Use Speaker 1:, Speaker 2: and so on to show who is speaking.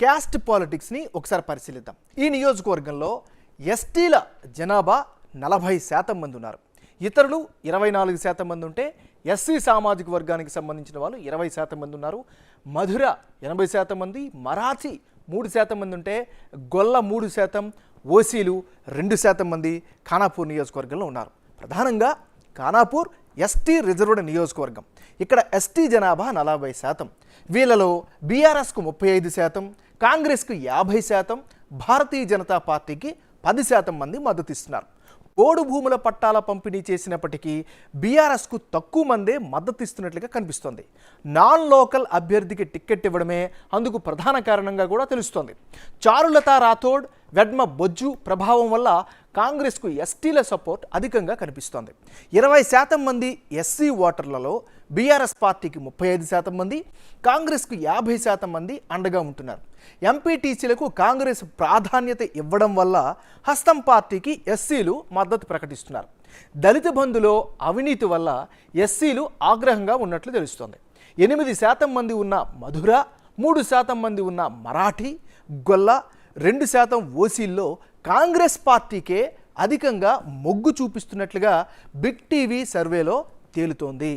Speaker 1: Caste పాలిటిక్స్ని ఒకసారి పరిశీలిద్దాం. ఈ నియోజకవర్గంలో ఎస్టీల జనాభా నలభై శాతం మంది ఉన్నారు. ఇతరులు ఇరవై నాలుగు శాతం మంది ఉంటే ఎస్సీ సామాజిక వర్గానికి సంబంధించిన వాళ్ళు ఇరవై శాతం మంది ఉన్నారు. మధుర ఎనభై శాతం మంది మరాఠీ మూడు శాతం మంది ఉంటే గొల్ల మూడు శాతం ఓసీలు రెండు శాతం మంది ఖానాపూర్ నియోజకవర్గంలో ఉన్నారు. ప్రధానంగా ఖానాపూర్ ఎస్టీ రిజర్వ్డ్ నియోజకవర్గం. ఇక్కడ ఎస్టీ జనాభా నలభై శాతం. వీళ్ళలో బీఆర్ఎస్కు ముప్పై ఐదు శాతం కాంగ్రెస్కు యాభై శాతం భారతీయ జనతా పార్టీకి పది శాతం మంది మద్దతిస్తున్నారు. ఓడు భూముల పట్టాల పంపిణీ చేసినప్పటికీ బీఆర్ఎస్కు తక్కువ మందే మద్దతిస్తున్నట్లుగా కనిపిస్తోంది. నాన్ లోకల్ అభ్యర్థికి టిక్కెట్ ఇవ్వడమే అందుకు ప్రధాన కారణంగా కూడా తెలుస్తోంది. చారులత రాథోడ్ వెడ్మ బొజ్జు ప్రభావం వల్ల కాంగ్రెస్కు ఎస్టీల సపోర్ట్ అధికంగా కనిపిస్తోంది. ఇరవై శాతం మంది ఎస్సీ ఓటర్లలో బీఆర్ఎస్ పార్టీకి ముప్పై ఐదు శాతం మంది కాంగ్రెస్కు యాభై శాతం మంది అండగా ఉంటున్నారు. ఎంపీటీసీలకు కాంగ్రెస్ ప్రాధాన్యత ఇవ్వడం వల్ల హస్తం పార్టీకి ఎస్సీలు మద్దతు ప్రకటిస్తున్నారు. దళిత బంధులో అవినీతి వల్ల ఎస్సీలు ఆగ్రహంగా ఉన్నట్లు తెలుస్తోంది. ఎనిమిది శాతం మంది ఉన్న మధుర మూడు శాతం మంది ఉన్న మరాఠీ గొల్ల రెండు శాతం ఓసీల్లో కాంగ్రెస్ పార్టీకే అధికంగా మొగ్గు చూపిస్తున్నట్లుగా బిగ్ టీవీ సర్వేలో తేలుతోంది.